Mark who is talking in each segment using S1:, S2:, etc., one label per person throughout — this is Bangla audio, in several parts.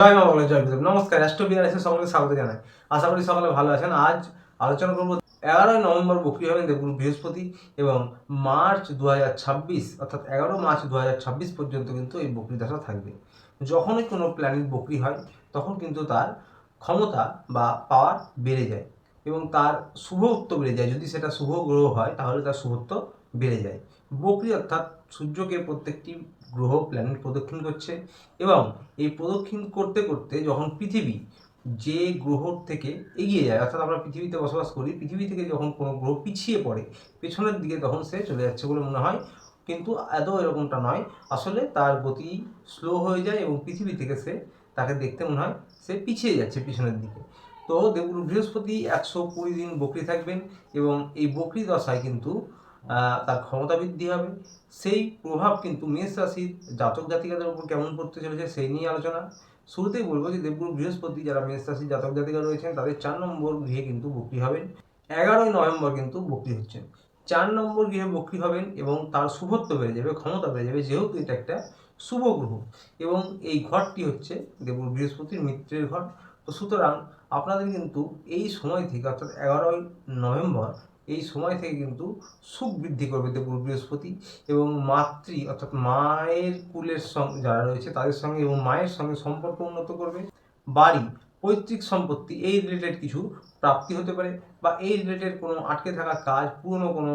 S1: জয় মা বলে, জয় গুরুদেব নমস্কার বিহার এসে সকলকে স্বাগত জানাই। আশা করি সকলে ভালো আছেন। আজ আলোচনা করব এগারোই নভেম্বর বকরি হবেন দেবগুরু বৃহস্পতি এবং মার্চ দু ছাব্বিশ, অর্থাৎ এগারো মার্চ দু ছাব্বিশ পর্যন্ত কিন্তু এই বকরি দশা থাকবে। যখনই কোনো প্ল্যানেট বকরি হয়, তখন কিন্তু তার ক্ষমতা বা পাওয়ার বেড়ে যায় এবং তার শুভত্ব বেড়ে যায়। যদি সেটা শুভ গ্রহ হয়, তাহলে তার শুভত্ব বেড়ে যায়। বকরি অর্থাৎ সূর্যকে প্রত্যেকটি গ্রহ প্ল্যানেট প্রদক্ষিণ করছে এবং এই প্রদক্ষিণ করতে করতে যখন পৃথিবী যে গ্রহ থেকে এগিয়ে যায়, অর্থাৎ আমরা পৃথিবীতে বসবাস করি, পৃথিবী থেকে যখন কোনো গ্রহ পিছিয়ে পড়ে, পেছনের দিকে তখন সে চলে যাচ্ছে বলে মনে হয়। কিন্তু এত এরকমটা নয়। আসলে তার গতি স্লো হয়ে যায় এবং পৃথিবী থেকে সে তাকে দেখতে মনে হয় সে পিছিয়ে যাচ্ছে পিছনের দিকে। তো দেবগুরু বৃহস্পতি একশো কুড়ি দিন বকরি থাকবেন এবং এই বকরি দশায় কিন্তু তার ক্ষমতা বৃদ্ধি হবে। সেই প্রভাব কিন্তু মেষ রাশির জাতক জাতিকাদের উপর কেমন পড়তে চলেছে সেই নিয়ে আলোচনা। শুরুতেই বলব যে দেবগুরু বৃহস্পতি যারা মেষ রাশির জাতক জাতিকা রয়েছেন, তাদের চার নম্বর গৃহে কিন্তু বকরি হবেন। এগারোই নভেম্বর কিন্তু বকরি হচ্ছেন। চার নম্বর গৃহে বকরি হবেন এবং তার শুভত্ব বেড়ে যাবে, ক্ষমতা বেড়ে যাবে, যেহেতু এটা একটা শুভ গ্রহ। এবং এই ঘরটি হচ্ছে দেবগুরু বৃহস্পতির মিত্রের ঘর। তো সুতরাং আপনাদের কিন্তু এই সময় থেকে অর্থাৎ এগারোই নভেম্বর এই সময় থেকে কিন্তু সুখ বৃদ্ধি করবে দেবগুরু বৃহস্পতি এবং মাতৃ অর্থাৎ মায়ের কুলের সঙ্গে যারা রয়েছে তাদের সঙ্গে এবং মায়ের সঙ্গে সম্পর্ক উন্নত করবে। বাড়ি, পৈতৃক সম্পত্তি, এই রিলেটেড কিছু প্রাপ্তি হতে পারে বা এই রিলেটেড কোনো আটকে থাকা কাজ, পুরনো কোনো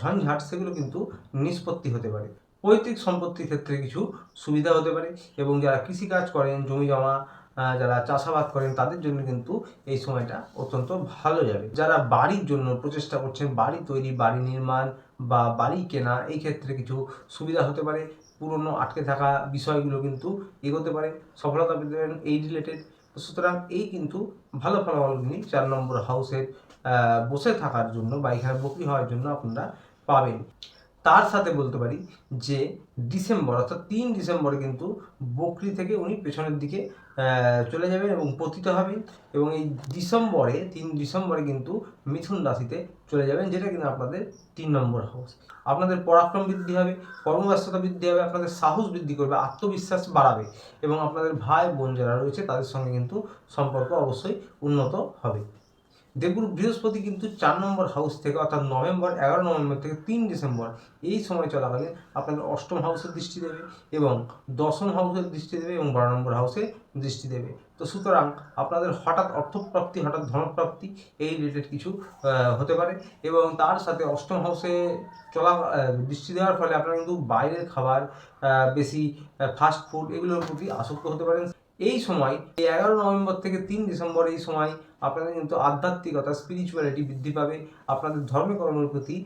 S1: ঝঞ্ঝাট সেগুলো কিন্তু নিষ্পত্তি হতে পারে। পৈতৃক সম্পত্তির ক্ষেত্রে কিছু সুবিধা হতে পারে এবং যারা কৃষিকাজ করেন, জমি জমা যারা চাষাবাদ করেন, তাদের জন্য কিন্তু এই সময়টা অত্যন্ত ভালো যাবে। যারা বাড়ির জন্য প্রচেষ্টা করছেন, বাড়ি তৈরি, বাড়ি নির্মাণ বা বাড়ি কেনা, এই ক্ষেত্রে কিছু সুবিধা হতে পারে। পুরনো আটকে থাকা বিষয়গুলো কিন্তু এগোতে পারে, সফলতা পেতে পারেন এই রিলেটেড সুতরাং এই কিন্তু ভালো ফলাফলগুলি চার নম্বর হাউসের বসে থাকার জন্য বা এখানে বকরি হওয়ার জন্য আপনারা পাবেন। তার সাথে বলতে পারি যে ডিসেম্বর, অর্থাৎ তিন ডিসেম্বরে কিন্তু বকরি থেকে উনি পেছনের দিকে চলে যাবেন এবং পতিত হবেন এবং এই ডিসেম্বরে, তিন ডিসেম্বরে কিন্তু মিথুন রাশিতে চলে যাবেন, যেটা কিন্তু আপনাদের তিন নম্বর হাউস আপনাদের পরাক্রম বৃদ্ধি হবে, কর্মব্যস্ততা বৃদ্ধি হবে, আপনাদের সাহস বৃদ্ধি করবে, আত্মবিশ্বাস বাড়াবে এবং আপনাদের ভাই বোন যারা রয়েছে তাদের সঙ্গে কিন্তু সম্পর্ক অবশ্যই উন্নত হবে। দেবগুরু বৃহস্পতি কিন্তু চার নম্বর হাউস থেকে, অর্থাৎ নভেম্বর, এগারো নভেম্বর থেকে তিন ডিসেম্বর এই সময় চলাকালীন আপনাদের অষ্টম হাউসের দৃষ্টি দেবে এবং দশম হাউসের দৃষ্টি দেবে এবং বারো নম্বর হাউসে দৃষ্টি দেবে। তো সুতরাং আপনাদের হঠাৎ অর্থপ্রাপ্তি, হঠাৎ ধনপ্রাপ্তি এই রিলেটেড কিছু হতে পারে এবং তার সাথে অষ্টম হাউসে চলা দৃষ্টি দেওয়ার ফলে আপনারা কিন্তু বাইরের খাবার বেশি ফাস্ট ফুড এগুলোর প্রতি আসক্ত হতে পারেন। এই সময়, এই এগারো নভেম্বর থেকে তিন ডিসেম্বর এই সময় আপনাদের কিন্তু আধ্যাত্মিকতা স্পিরিচুয়ালিটি বৃদ্ধি পাবে, আপনাদের ধর্মকর্মের প্রতি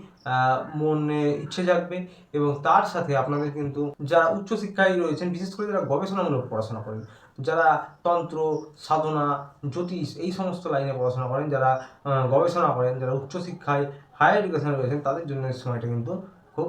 S1: মনে ইচ্ছে জাগবে এবং তার সাথে আপনাদের কিন্তু যারা উচ্চশিক্ষায় রয়েছেন, বিশেষ করে যারা গবেষণামূলক পড়াশোনা করেন, যারা তন্ত্র, সাধনা, জ্যোতিষ এই সমস্ত লাইনে পড়াশোনা করেন, যারা গবেষণা করেন, যারা উচ্চশিক্ষায় হায়ার এডুকেশনে রয়েছেন, তাদের জন্য সময়টা কিন্তু খুব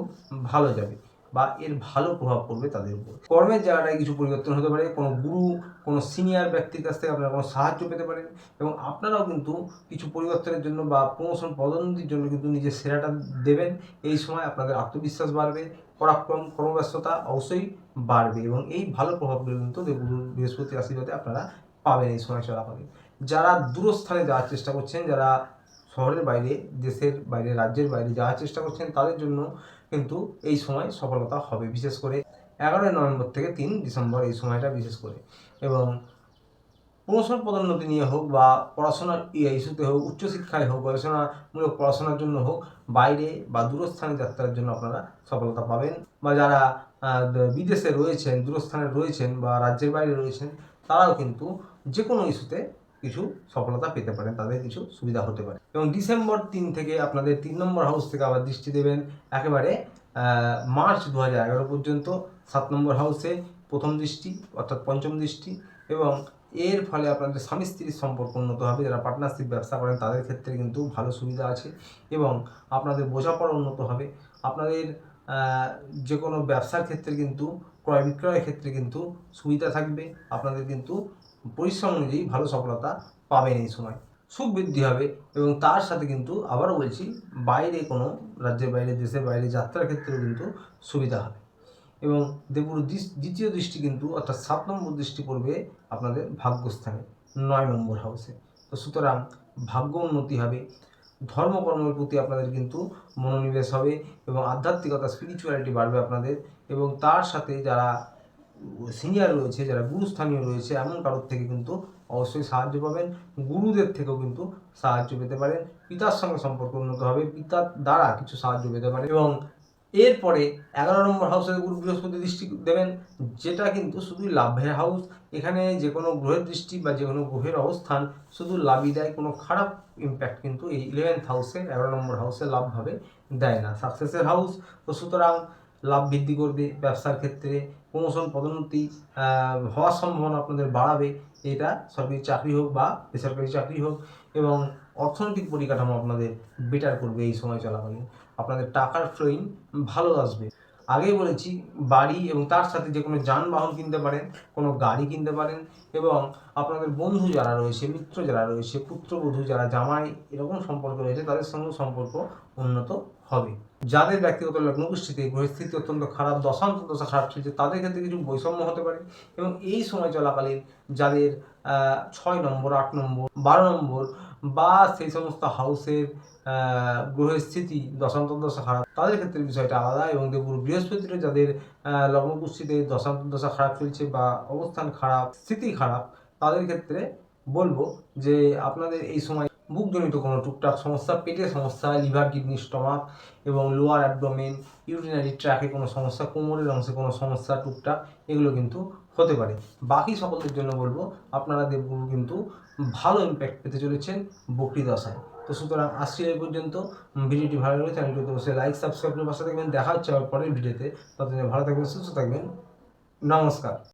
S1: ভালো যাবে। বা এর ভালো প্রভাব পড়বে তাদের উপর। কর্মের জায়গাটায় কিছু পরিবর্তন হতে পারে, কোনো গুরু, কোনো সিনিয়র ব্যক্তির কাছ থেকে আপনারা কোনো সাহায্য পেতে পারেন এবং আপনারাও কিন্তু কিছু পরিবর্তনের জন্য বা প্রমোশন পদোন্নতির জন্য কিন্তু নিজের সেরাটা দেবেন। এই সময় আপনাদের আত্মবিশ্বাস বাড়বে, পরাক্রম, কর্মব্যস্ততা অবশ্যই বাড়বে এবং এই ভালো প্রভাবগুলো কিন্তু দেবগুরু বৃহস্পতির আশীর্বাদে আপনারা পাবেন এই সময় চলাকালীন যারা দূরস্থানে যাওয়ার চেষ্টা করছেন, যারা শহরের বাইরে, দেশের বাইরে, রাজ্যের বাইরে যাওয়ার চেষ্টা করছেন, তাদের জন্য কিন্তু এই সময় সফলতা হবে, বিশেষ করে এগারোই নভেম্বর থেকে তিন ডিসেম্বর এই সময়টা বিশেষ করে। এবং প্রমোশন পদোন্নতি নিয়ে হোক বা পড়াশোনার ইস্যুতে হোক, উচ্চশিক্ষায় হোক, গবেষণামূলক পড়াশোনার জন্য হোক, বাইরে বা দূরস্থানে যাত্রার জন্য আপনারা সফলতা পাবেন। বা যারা বিদেশে রয়েছেন, দূরস্থানে রয়েছেন বা রাজ্যের বাইরে রয়েছেন, তারাও কিন্তু যে কোনো ইস্যুতে কিছু সফলতা পেতে পারেন, তাদের কিছু সুবিধা হতে পারে। এবং ডিসেম্বর তিন থেকে আপনাদের তিন নম্বর হাউস থেকে আবার দৃষ্টি দেবেন, একেবারে মার্চ দু হাজার এগারো পর্যন্ত সাত নম্বর হাউসে প্রথম দৃষ্টি, অর্থাৎ পঞ্চম দৃষ্টি, এবং এর ফলে আপনাদের স্বামী স্ত্রীর সম্পর্ক উন্নত হবে, যারা পার্টনারশিপ ব্যবসা করেন তাদের ক্ষেত্রে কিন্তু ভালো সুবিধা আছে, এবং আপনাদের বোঝাপড়া উন্নত হবে, আপনাদের যে কোনো ব্যবসার ক্ষেত্রে কিন্তু, ক্রয় বিক্রয়ের ক্ষেত্রে কিন্তু সুবিধা থাকবে, আপনাদের কিন্তু পরিশ্রম অনুযায়ী ভালো সফলতা পাবেন এই সময়। সুখ বৃদ্ধি হবে এবং তার সাথে কিন্তু আবারও বলছি, বাইরে কোনো রাজ্যের বাইরে, দেশের বাইরে যাত্রার ক্ষেত্রেও কিন্তু সুবিধা হবে। এবং দেবগুরু দৃষ- দ্বিতীয় দৃষ্টি কিন্তু অর্থাৎ সাত নম্বর দৃষ্টি পড়বে আপনাদের ভাগ্যস্থানে, নয় নম্বর হাউসে তো সুতরাং ভাগ্য উন্নতি হবে, ধর্মকর্মের প্রতি আপনাদের কিন্তু মনোনিবেশ হবে এবং আধ্যাত্মিকতা স্পিরিচুয়ালিটি বাড়বে আপনাদের এবং তার সাথে যারা সিনিয়র রয়েছে, যারা গুরুস্থানীয় রয়েছে, এমন কারোর থেকে কিন্তু অবশ্যই সাহায্য পাবেন। গুরুদের থেকেও কিন্তু সাহায্য পেতে পারেন। পিতার সঙ্গে সম্পর্ক উন্নত হবে। পিতার দ্বারা কিছু সাহায্য পেতে পারেন এবং এরপরে এগারো নম্বর হাউসে গুরু বৃহস্পতি দৃষ্টি দেবেন, যেটা কিন্তু শুধুই লাভের হাউস এখানে যে কোনো গ্রহের দৃষ্টি বা যে কোনো গ্রহের অবস্থান শুধু লাভই দেয়, কোনো খারাপ ইম্প্যাক্ট কিন্তু এই ইলেভেন্থ হাউসে এগারো নম্বর হাউসে লাভভাবে দেয় না। সাকসেসের হাউস তো সুতরাং লাভ বৃদ্ধি করবে ব্যবসার ক্ষেত্রে প্রমোশন পদোন্নতি হওয়ার সম্ভাবনা আপনাদের বাড়াবে। এটা সরকারি চাকরি হোক বা বেসরকারি চাকরি হোক এবং অর্থনৈতিক পরিকাঠামো আপনাদের বেটার করবে এই সময় চলাকালীন। আপনাদের টাকার ফ্লোয়িং ভালো আসবে। আগেই বলেছি, বাড়ি এবং তার সাথে যে কোনো যানবাহন কিনতে পারেন, কোনো গাড়ি কিনতে পারেন এবং আপনাদের বন্ধু যারা রয়েছে, মিত্র যারা রয়েছে, পুত্রবধূ যারা, জামাই, এরকম সম্পর্ক রয়েছে, তাদের সঙ্গে সম্পর্ক উন্নত হবে। যাদের ব্যক্তিগত লগ্ন গোষ্ঠীতে গ্রহের স্থিতি অত্যন্ত খারাপ, দশান্ত দশা খারাপ চলছে তাদের ক্ষেত্রে কিছু বৈষম্য হতে পারে এবং এই সময় চলাকালীন যাদের ছয় নম্বর, আট নম্বর, বারো নম্বর বা সেই সমস্ত হাউসের গ্রহের স্থিতি দশান্ত দশা খারাপ, তাদের ক্ষেত্রে বিষয়টা আলাদা এবং দেবগুরু বৃহস্পতিরও যাদের লগ্নকুষ্ঠিতে লগ্ন গোষ্ঠীতে দশান্ত দশা খারাপ চলছে বা অবস্থান খারাপ, স্থিতি খারাপ, তাদের ক্ষেত্রে বলব যে আপনাদের এই সময় বুকজনিত কোনো টুকটাক সমস্যা, পেটের সমস্যা, লিভার কিডনি স্টমাক এবং লোয়ার অ্যাবডোমেন, ইউরিনারি ট্র্যাকে কোনো সমস্যা, কোমরের অংশে কোনো সমস্যা টুকটাক, এগুলো কিন্তু হতে পারে। বাকি সকলের জন্য বলব, আপনারা দেবগুরু কিন্তু ভালো ইম্প্যাক্ট পেতে চলেছেন বকরি দশায় তো সুতরাং আসছি এই পর্যন্ত, ভিডিওটি ভালো লাগলে চ্যানেলটিতে অবশ্যই লাইক সাবস্ক্রাইব করে পাশে থাকবেন। দেখা হচ্ছে পরের ভিডিওতে। ততদিনে ভালো থাকবেন, সুস্থ থাকবেন। নমস্কার।